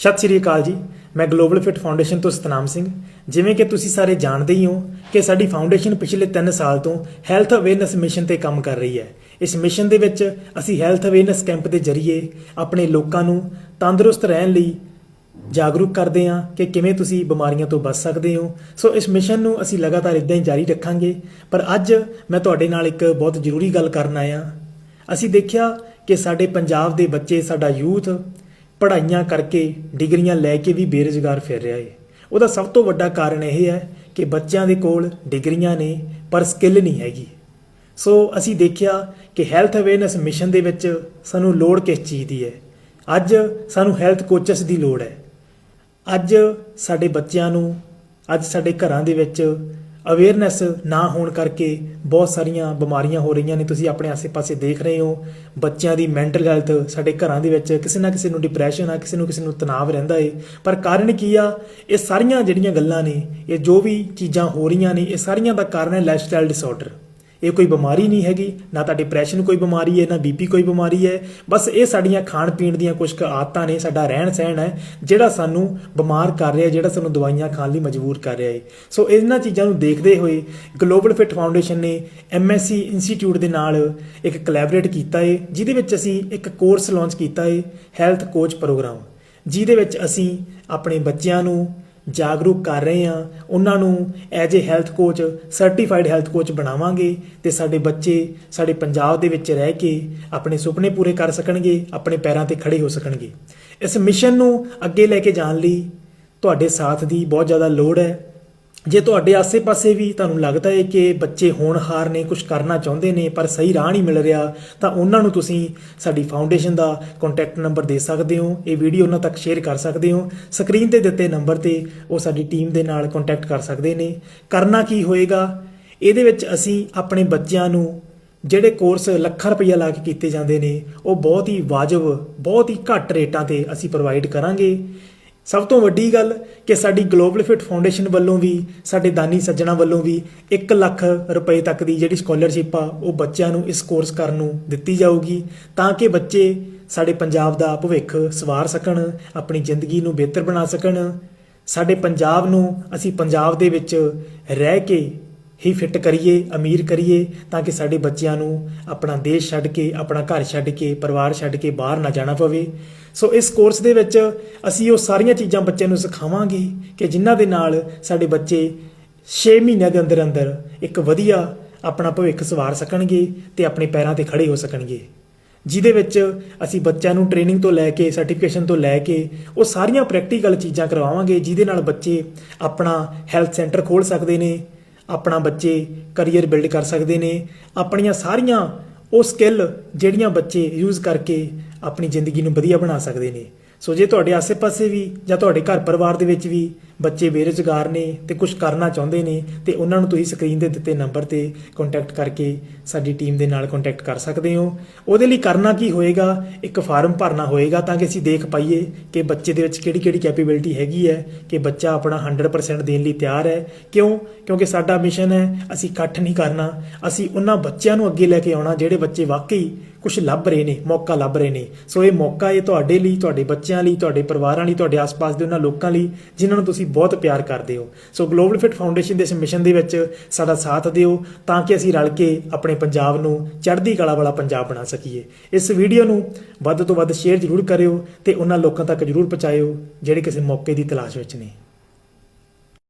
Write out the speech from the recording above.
ਸਤਿ ਸ੍ਰੀ ਅਕਾਲ ਜੀ। ਮੈਂ global fit foundation ਤੋਂ ਸਤਨਾਮ ਸਿੰਘ। ਜਿਵੇਂ ਕਿ ਤੁਸੀਂ ਸਾਰੇ ਜਾਣਦੇ ਹੀ ਹੋ ਕਿ ਸਾਡੀ ਫਾਊਂਡੇਸ਼ਨ ਪਿਛਲੇ 3 ਸਾਲ ਤੋਂ ਹੈਲਥ ਅਵੇਅਰਨੈਸ ਮਿਸ਼ਨ ਤੇ ਕੰਮ ਕਰ ਰਹੀ ਹੈ। ਇਸ ਮਿਸ਼ਨ ਦੇ ਵਿੱਚ ਅਸੀਂ ਹੈਲਥ ਅਵੇਅਰਨੈਸ ਕੈਂਪ ਦੇ ਜ਼ਰੀਏ ਆਪਣੇ ਲੋਕਾਂ ਨੂੰ ਤੰਦਰੁਸਤ ਰਹਿਣ ਲਈ ਜਾਗਰੂਕ ਕਰਦੇ ਹਾਂ ਕਿ ਕਿਵੇਂ ਤੁਸੀਂ ਬਿਮਾਰੀਆਂ ਤੋਂ ਬਚ ਸਕਦੇ ਹੋ। ਸੋ ਇਸ ਮਿਸ਼ਨ ਨੂੰ ਅਸੀਂ ਲਗਾਤਾਰ ਇਦਾਂ ਹੀ ਜਾਰੀ ਰੱਖਾਂਗੇ। ਪਰ ਅੱਜ ਮੈਂ ਤੁਹਾਡੇ ਨਾਲ ਇੱਕ ਬਹੁਤ ਜ਼ਰੂਰੀ ਗੱਲ ਕਰਨ ਆਇਆ। ਅਸੀਂ ਦੇਖਿਆ ਕਿ ਸਾਡੇ ਪੰਜਾਬ ਦੇ ਬੱਚੇ, ਸਾਡਾ ਯੂਥ ਪੜ੍ਹਾਈਆਂ ਕਰਕੇ ਡਿਗਰੀਆਂ ਲੈ ਕੇ ਵੀ ਬੇਰੁਜ਼ਗਾਰ ਫਿਰ ਰਿਹਾ ਹੈ ਉਹਦਾ ਸਭ ਤੋਂ ਵੱਡਾ ਕਾਰਨ ਇਹ ਹੈ ਕਿ ਬੱਚਿਆਂ ਦੇ ਕੋਲ ਡਿਗਰੀਆਂ ਨੇ, ਪਰ ਸਕਿੱਲ ਨਹੀਂ ਹੈਗੀ। ਸੋ ਅਸੀਂ ਦੇਖਿਆ ਕਿ ਹੈਲਥ ਅਵੇਅਰਨੈਸ ਮਿਸ਼ਨ ਦੇ ਵਿੱਚ ਸਾਨੂੰ ਲੋੜ ਕਿਸ ਚੀਜ਼ ਦੀ ਹੈ। ਅੱਜ ਸਾਨੂੰ ਹੈਲਥ ਕੋਚਸ ਦੀ ਲੋੜ ਹੈ। ਅੱਜ ਸਾਡੇ ਬੱਚਿਆਂ ਨੂੰ, ਅੱਜ ਸਾਡੇ ਘਰਾਂ ਦੇ ਵਿੱਚ ਅਵੇਅਰਨੈਸ ਨਾ ਹੋਣ ਕਰਕੇ ਬਹੁਤ ਸਾਰੀਆਂ ਬਿਮਾਰੀਆਂ ਹੋ ਰਹੀਆਂ ਨੇ। ਤੁਸੀਂ ਆਪਣੇ ਆਸੇ-ਪਾਸੇ ਦੇਖ ਰਹੇ ਹੋ, ਬੱਚਿਆਂ ਦੀ ਮੈਂਟਲ ਹੈਲਥ ਸਾਡੇ ਘਰਾਂ ਦੇ ਵਿੱਚ ਕਿਸੇ ਨਾ ਕਿਸੇ ਨੂੰ ਡਿਪਰੈਸ਼ਨ ਆ, ਕਿਸੇ ਨੂੰ ਕਿਸੇ ਨੂੰ ਤਣਾਅ ਰਹਿੰਦਾ ਏ। ਪਰ ਕਾਰਨ ਕੀ ਆ? ਇਹ ਸਾਰੀਆਂ ਜਿਹੜੀਆਂ ਗੱਲਾਂ ਨੇ, ਇਹ ਜੋ ਵੀ ਚੀਜ਼ਾਂ ਹੋ ਰਹੀਆਂ ਨੇ, ਇਹ ਸਾਰੀਆਂ ਦਾ ਕਾਰਨ ਹੈ ਲਾਈਫਸਟਾਈਲ ਡਿਸਆਰਡਰ ਇਹ ਕੋਈ ਬਿਮਾਰੀ ਨਹੀਂ ਹੈਗੀ, ਨਾ ਤਾਂ ਡਿਪਰੈਸ਼ਨ ਕੋਈ ਬਿਮਾਰੀ ਹੈ, ਨਾ ਬੀਪੀ ਕੋਈ ਬਿਮਾਰੀ ਹੈ। ਬਸ ਇਹ ਸਾਡੀਆਂ ਖਾਣ ਪੀਣ ਦੀਆਂ ਕੁਝ ਕੁ ਆਦਤਾਂ ਨੇ, ਸਾਡਾ ਰਹਿਣ ਸਹਿਣ ਹੈ, ਜਿਹੜਾ ਸਾਨੂੰ ਬਿਮਾਰ ਕਰ ਰਿਹਾ, ਜਿਹੜਾ ਸਾਨੂੰ ਦਵਾਈਆਂ ਖਾਣ ਲਈ ਮਜਬੂਰ ਕਰ ਰਿਹਾ ਹੈ। ਸੋ ਇਹਨਾਂ ਚੀਜ਼ਾਂ ਨੂੰ ਦੇਖਦੇ ਹੋਏ ਗਲੋਬਲ ਫਿਟ ਫਾਊਂਡੇਸ਼ਨ ਨੇ ਐਮਐਸਸੀ ਇੰਸਟੀਚਿਊਟ ਦੇ ਨਾਲ ਇੱਕ ਕੋਲੈਬੋਰੇਟ ਕੀਤਾ ਹੈ ਜਿਹਦੇ ਵਿੱਚ ਅਸੀਂ ਇੱਕ ਕੋਰਸ ਲਾਂਚ ਕੀਤਾ ਹੈ ਹੈਲਥ ਕੋਚ ਪ੍ਰੋਗਰਾਮ ਜਿਹਦੇ ਵਿੱਚ ਅਸੀਂ ਆਪਣੇ ਬੱਚਿਆਂ ਨੂੰ ਜਾਗਰੂਕ ਕਰ ਰਹੇ ਹਾਂ, ਉਹਨਾਂ ਨੂੰ as a health coach certified health coach ਬਣਾਵਾਂਗੇ ਤੇ ਸਾਡੇ ਬੱਚੇ ਸਾਡੇ ਪੰਜਾਬ ਦੇ ਵਿੱਚ ਰਹਿ ਕੇ ਆਪਣੇ ਸੁਪਨੇ ਪੂਰੇ ਕਰ ਸਕਣਗੇ, ਆਪਣੇ ਪੈਰਾਂ ਤੇ ਖੜੇ ਹੋ ਸਕਣਗੇ। ਇਸ ਮਿਸ਼ਨ ਨੂੰ ਅੱਗੇ ਲੈ ਕੇ ਜਾਣ ਲਈ ਤੁਹਾਡੇ ਸਾਥ ਦੀ ਬਹੁਤ ਜ਼ਿਆਦਾ ਲੋੜ ਹੈ। ਜੇ ਤੁਹਾਡੇ ਆਸੇ-ਪਾਸੇ ਵੀ ਤੁਹਾਨੂੰ ਲੱਗਦਾ ਹੈ ਕਿ ਬੱਚੇ ਹੋਣਹਾਰ ਨੇ ਕੁਝ ਕਰਨਾ ਚਾਹੁੰਦੇ ਨੇ, ਪਰ ਸਹੀ ਰਾਹ ਨਹੀਂ ਮਿਲ ਰਿਹਾ, ਤਾਂ ਉਹਨਾਂ ਨੂੰ ਤੁਸੀਂ ਸਾਡੀ ਫਾਊਂਡੇਸ਼ਨ ਦਾ ਕੰਟੈਕਟ ਨੰਬਰ ਦੇ ਸਕਦੇ ਹੋ, ਇਹ ਵੀਡੀਓ ਉਹਨਾਂ ਤੱਕ ਸ਼ੇਅਰ ਕਰ ਸਕਦੇ ਹੋ। ਸਕਰੀਨ ਤੇ ਦਿੱਤੇ ਨੰਬਰ ਤੇ ਉਹ ਸਾਡੀ ਟੀਮ ਦੇ ਨਾਲ ਕੰਟੈਕਟ ਕਰ ਸਕਦੇ ਨੇ। ਕਰਨਾ ਕੀ ਹੋਏਗਾ? ਇਹਦੇ ਵਿੱਚ ਅਸੀਂ ਆਪਣੇ ਬੱਚਿਆਂ ਨੂੰ ਜਿਹੜੇ ਕੋਰਸ ਲੱਖਾਂ ਰੁਪਈਆ ਲਾ ਕੇ ਕੀਤੇ ਜਾਂਦੇ ਨੇ, ਉਹ ਬਹੁਤ ਹੀ ਵਾਜਬ, ਬਹੁਤ ਹੀ ਘੱਟ ਰੇਟਾਂ ਤੇ ਅਸੀਂ ਪ੍ਰੋਵਾਈਡ ਕਰਾਂਗੇ। ਸਭ ਤੋਂ ਵੱਡੀ ਗੱਲ ਕਿ ਸਾਡੀ ਗਲੋਬਲ ਫਿਟ ਫਾਊਂਡੇਸ਼ਨ ਵੱਲੋਂ ਵੀ, ਸਾਡੇ ਦਾਨੀ ਸੱਜਣਾ ਵੱਲੋਂ ਵੀ 1 ਲੱਖ ਰੁਪਏ ਤੱਕ ਦੀ ਜਿਹੜੀ ਸਕਾਲਰਸ਼ਿਪ ਆ, ਉਹ ਬੱਚਿਆਂ ਨੂੰ ਇਸ ਕੋਰਸ ਕਰਨ ਨੂੰ ਦਿੱਤੀ ਜਾਊਗੀ ਤਾਂ ਕਿ ਬੱਚੇ ਸਾਡੇ ਪੰਜਾਬ ਦਾ ਭਵਿੱਖ ਸਵਾਰ ਸਕਣ, ਆਪਣੀ ਜ਼ਿੰਦਗੀ ਨੂੰ ਬਿਹਤਰ ਬਣਾ ਸਕਣ। ਸਾਡੇ ਪੰਜਾਬ ਨੂੰ ਅਸੀਂ ਪੰਜਾਬ ਦੇ ਵਿੱਚ ਰਹਿ ਕੇ ਹੀ ਫਿੱਟ ਕਰੀਏ, ਅਮੀਰ ਕਰੀਏ, ਤਾਂ ਕਿ ਸਾਡੇ ਬੱਚਿਆਂ ਨੂੰ ਆਪਣਾ ਦੇਸ਼ ਛੱਡ ਕੇ, ਆਪਣਾ ਘਰ ਛੱਡ ਕੇ, ਪਰਿਵਾਰ ਛੱਡ ਕੇ ਬਾਹਰ ਨਾ ਜਾਣਾ ਪਵੇ। ਸੋ ਇਸ ਕੋਰਸ ਦੇ ਵਿੱਚ ਅਸੀਂ ਉਹ ਸਾਰੀਆਂ ਚੀਜ਼ਾਂ ਬੱਚਿਆਂ ਨੂੰ ਸਿਖਾਵਾਂਗੇ ਕਿ ਜਿਨ੍ਹਾਂ ਦੇ ਨਾਲ ਸਾਡੇ ਬੱਚੇ 6 ਮਹੀਨਿਆਂ ਦੇ ਅੰਦਰ ਅੰਦਰ ਇੱਕ ਵਧੀਆ ਆਪਣਾ ਭਵਿੱਖ ਸਵਾਰ ਸਕਣਗੇ ਤੇ ਆਪਣੇ ਪੈਰਾਂ ਤੇ ਖੜੇ ਹੋ ਸਕਣਗੇ। ਜਿਹਦੇ ਵਿੱਚ ਅਸੀਂ ਬੱਚਿਆਂ ਨੂੰ ਟ੍ਰੇਨਿੰਗ ਤੋਂ ਲੈ ਕੇ ਸਰਟੀਫਿਕੇਸ਼ਨ ਤੋਂ ਲੈ ਕੇ ਉਹ ਸਾਰੀਆਂ ਪ੍ਰੈਕਟੀਕਲ ਚੀਜ਼ਾਂ ਕਰਵਾਵਾਂਗੇ, ਜਿਹਦੇ ਨਾਲ ਬੱਚੇ ਆਪਣਾ ਹੈਲਥ ਸੈਂਟਰ ਖੋਲ ਸਕਦੇ ਨੇ ਆਪਣਾ ਬੱਚੇ ਕੈਰੀਅਰ ਬਿਲਡ ਕਰ ਸਕਦੇ ਨੇ, ਆਪਣੀਆਂ ਸਾਰੀਆਂ ਉਹ ਸਕਿੱਲ ਜਿਹੜੀਆਂ ਬੱਚੇ ਯੂਜ਼ ਕਰਕੇ ਆਪਣੀ ਜ਼ਿੰਦਗੀ ਨੂੰ ਵਧੀਆ ਬਣਾ ਸਕਦੇ ਨੇ। ਸੋ ਜੇ ਤੁਹਾਡੇ ਆਸ-ਪਾਸੇ ਵੀ ਜਾਂ ਤੁਹਾਡੇ ਘਰ ਪਰਿਵਾਰ ਦੇ ਵਿੱਚ ਵੀ ਬੱਚੇ ਬੇਰੁਜ਼ਗਾਰ ਨੇ ਤੇ ਕੁਝ ਕਰਨਾ ਚਾਹੁੰਦੇ ਨੇ, ਤੇ ਉਹਨਾਂ ਨੂੰ ਤੁਸੀਂ ਸਕਰੀਨ ਤੇ ਦਿੱਤੇ ਨੰਬਰ ਤੇ ਕੰਟੈਕਟ ਕਰਕੇ ਸਾਡੀ ਟੀਮ ਦੇ ਨਾਲ ਕੰਟੈਕਟ ਕਰ ਸਕਦੇ ਹੋ। ਉਹਦੇ ਲਈ ਕਰਨਾ ਕੀ ਹੋਏਗਾ? ਇੱਕ ਫਾਰਮ ਭਰਨਾ ਹੋਏਗਾ ਤਾਂ ਕਿ ਅਸੀਂ ਦੇਖ ਪਾਈਏ ਕਿ ਬੱਚੇ ਦੇ ਵਿੱਚ ਕਿਹੜੀ-ਕਿਹੜੀ ਕੈਪੇਬਿਲਿਟੀ ਹੈਗੀ ਹੈ, ਕਿ ਬੱਚਾ ਆਪਣਾ 100% ਦੇਣ ਲਈ ਤਿਆਰ ਹੈ। ਕਿਉਂ? ਕਿਉਂਕਿ ਸਾਡਾ ਮਿਸ਼ਨ ਹੈ, ਅਸੀਂ ਇਕੱਠ ਨਹੀਂ ਕਰਨਾ। ਅਸੀਂ ਉਹਨਾਂ ਬੱਚਿਆਂ ਨੂੰ ਅੱਗੇ ਲੈ ਕੇ ਆਉਣਾ ਜਿਹੜੇ ਬੱਚੇ ਵਾਕਈ ਕੁਝ ਲੱਭ ਰਹੇ ਨੇ, ਮੌਕਾ ਲੱਭ ਰਹੇ ਨੇ। ਸੋ ਇਹ ਮੌਕਾ ਇਹ ਤੁਹਾਡੇ ਲਈ, ਤੁਹਾਡੇ ਬੱਚਿਆਂ ਲਈ, ਤੁਹਾਡੇ ਪਰਿਵਾਰਾਂ ਲਈ, ਤੁਹਾਡੇ ਆਸ-ਪਾਸ ਦੇ ਉਹਨਾਂ ਲੋਕਾਂ ਲਈ, ਜਿਨ੍ਹਾਂ ਨੂੰ ਤੁਸੀਂ ਬਹੁਤ ਪਿਆਰ ਕਰਦੇ ਹੋ। ਸੋ ਗਲੋਬਲ ਫਿਟ ਫਾਊਂਡੇਸ਼ਨ ਦੇ ਇਸ ਮਿਸ਼ਨ ਦੇ ਵਿੱਚ ਸਾਡਾ ਸਾਥ ਦਿਓ, ਤਾਂ ਕਿ ਅਸੀਂ ਰਲ ਕੇ ਆਪਣੇ ਪੰਜਾਬ ਨੂੰ ਚੜ੍ਹਦੀ ਕਲਾ ਵਾਲਾ ਪੰਜਾਬ ਬਣਾ ਸਕੀਏ। ਇਸ ਵੀਡੀਓ ਨੂੰ ਵੱਧ ਤੋਂ ਵੱਧ ਸ਼ੇਅਰ ਜ਼ਰੂਰ ਕਰਿਓ ਤੇ ਉਹਨਾਂ ਲੋਕਾਂ ਤੱਕ ਜ਼ਰੂਰ ਪਹੁੰਚਾਇਓ, ਜਿਹੜੇ ਕਿਸੇ ਮੌਕੇ ਦੀ ਤਲਾਸ਼ ਵਿੱਚ ਨੇ।